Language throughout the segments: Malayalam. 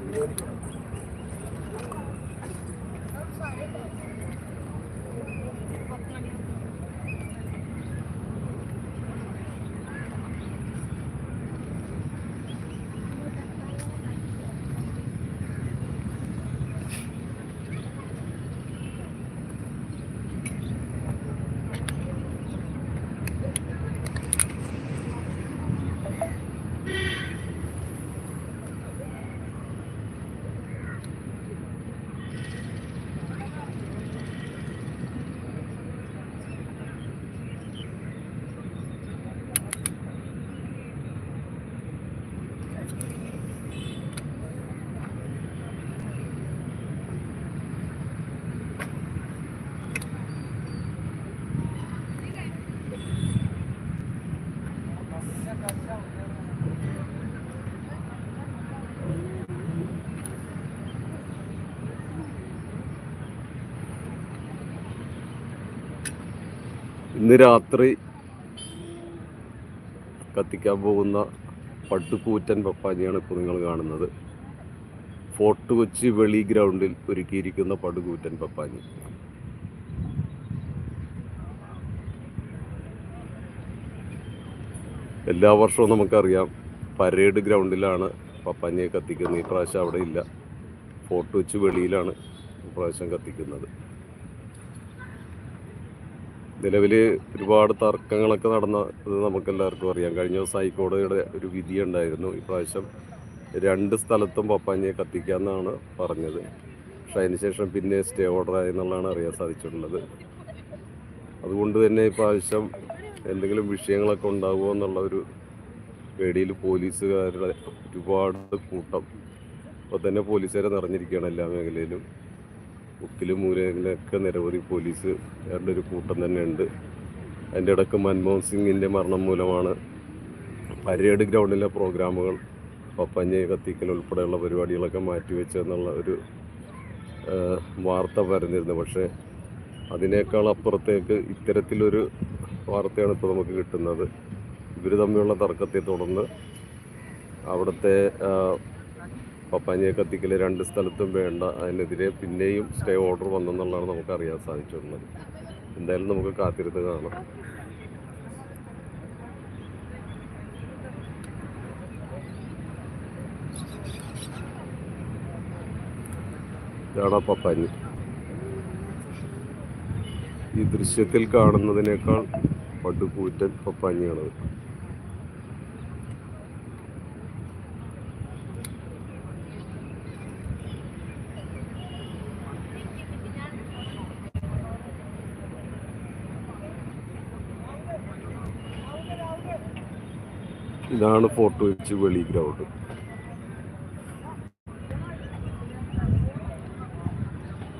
വിനിയോഗിക്കണം ഇന്ന് രാത്രി കത്തിക്കാൻ പോകുന്ന പട്ടുകൂറ്റൻ പപ്പാജിയാണ് ഇപ്പോൾ നിങ്ങൾ കാണുന്നത്. ഫോർട്ട് കൊച്ചി വെളി ഗ്രൗണ്ടിൽ ഒരുക്കിയിരിക്കുന്ന പടുകൂറ്റൻ പപ്പാജി. എല്ലാ വർഷവും നമുക്കറിയാം പരേഡ് ഗ്രൗണ്ടിലാണ് പപ്പാഞ്ഞിയെ കത്തിക്കുന്നത്. ഈ പ്രാവശ്യം അവിടെ ഇല്ല. ഫോർട്ട് കൊച്ചി വെളിയിലാണ് ഈ പ്രാവശ്യം കത്തിക്കുന്നത്. നിലവിൽ ഒരുപാട് തർക്കങ്ങളൊക്കെ നടന്ന ഇത് നമുക്കെല്ലാവർക്കും അറിയാം. കഴിഞ്ഞ ദിവസം ഹൈക്കോടതിയുടെ ഒരു വിധി ഉണ്ടായിരുന്നു. ഇപ്രാവശ്യം രണ്ട് സ്ഥലത്തും പപ്പാഞ്ഞിയെ കത്തിക്കാമെന്നാണ് പറഞ്ഞത്. പക്ഷേ അതിനുശേഷം പിന്നെ സ്റ്റേ ഓർഡർ ആയി എന്നുള്ളതാണ് അറിയാൻ സാധിച്ചിട്ടുള്ളത്. അതുകൊണ്ട് തന്നെ ഇപ്രാവശ്യം എന്തെങ്കിലും വിഷയങ്ങളൊക്കെ ഉണ്ടാകുമോ എന്നുള്ള ഒരു പേടിയിൽ പോലീസുകാരുടെ ഒരുപാട് കൂട്ടം. ഇപ്പോൾ തന്നെ പോലീസുകാരെ നിറഞ്ഞിരിക്കുകയാണ് എല്ലാ മേഖലയിലും. മുക്കിലും മൂലയിലൊക്കെ നിരവധി പോലീസ് അവരുടെ ഒരു കൂട്ടം തന്നെയുണ്ട്. അതിന്റെ ഇടയ്ക്ക് മൻമോഹൻ സിംഗിന്റെ മരണം മൂലമാണ് പരേഡ് ഗ്രൗണ്ടിലെ പ്രോഗ്രാമുകൾ പപ്പഞ്ഞ കത്തിക്കൽ ഉൾപ്പെടെയുള്ള പരിപാടികളൊക്കെ മാറ്റിവെച്ചെന്നുള്ള ഒരു വാർത്ത പരന്നിരുന്നു. പക്ഷേ അതിനേക്കാൾ അപ്പുറത്തേക്ക് ഇത്തരത്തിലൊരു വാർത്തയാണ് ഇപ്പോൾ നമുക്ക് കിട്ടുന്നത്. ഇവർ തമ്മിലുള്ള തർക്കത്തെ തുടർന്ന് അവിടുത്തെ പപ്പാഞ്ഞിയെ കത്തിക്കൽ രണ്ട് സ്ഥലത്തും വേണ്ട അതിനെതിരെ പിന്നെയും സ്റ്റേ ഓർഡർ വന്നെന്നുള്ളതാണ് നമുക്ക് അറിയാൻ സാധിച്ചിരുന്നത്. എന്തായാലും നമുക്ക് കാത്തിരുന്ന് കാണാം. ഇതാണ് പനി ഈ ദൃശ്യത്തിൽ കാണുന്നതിനേക്കാൾ പടുകൂറ്റൻ പപ്പാഞ്ഞിയാണത് ഇതാണ് ഫോർട്ട് വെച്ച് വെളി ഗ്രൗണ്ട്.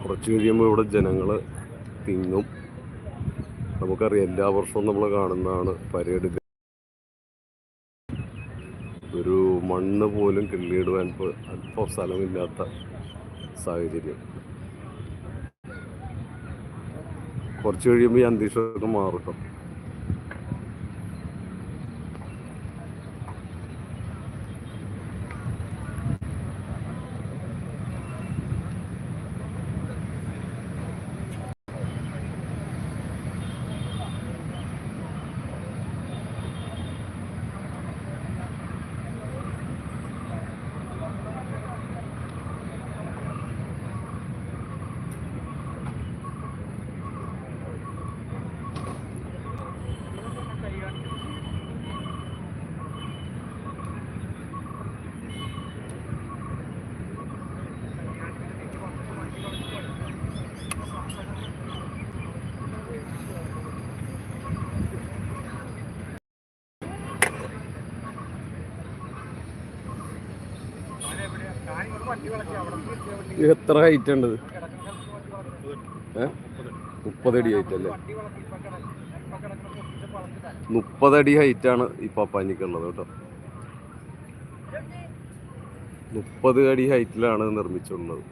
കുറച്ച് കഴിയുമ്പോൾ ഇവിടെ ജനങ്ങൾ തിങ്ങും. നമുക്കറിയാം എല്ലാ വർഷവും നമ്മൾ കാണുന്നതാണ് പരേഡ്. ഒരു മണ്ണ് പോലും കിള്ളിയിടുവാൻ അല്പം സ്ഥലമില്ലാത്ത സാഹചര്യം. കുറച്ച് കഴിയുമ്പോൾ ഈ അന്തരീക്ഷമൊക്കെ മാറും കേട്ടോ. ഇത് എത്ര ഹൈറ്റ് ഉണ്ട് മുപ്പതടി ഹൈറ്റ് അല്ലേ? മുപ്പതടി ഹൈറ്റാണ് ഈ പനിക്കുള്ളത് കേട്ടോ. മുപ്പത് അടി ഹൈറ്റിലാണ് നിർമ്മിച്ചിട്ടുള്ളത്.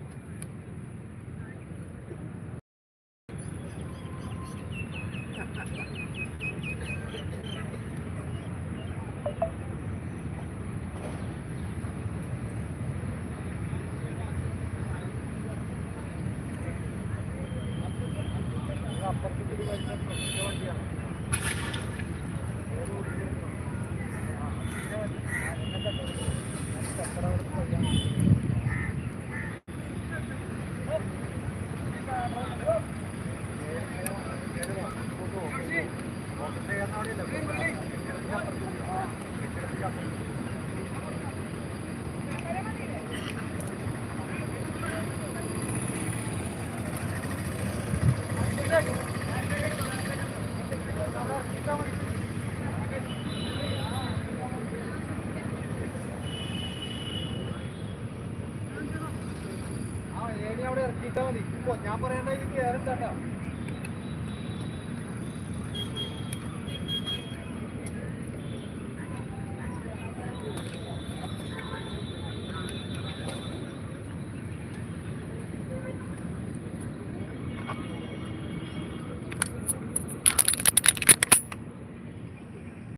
അവിടെ ഇറക്കിയിട്ടാ മതി. ഞാൻ പറയണ്ട ഇത് കേറണ്ടാ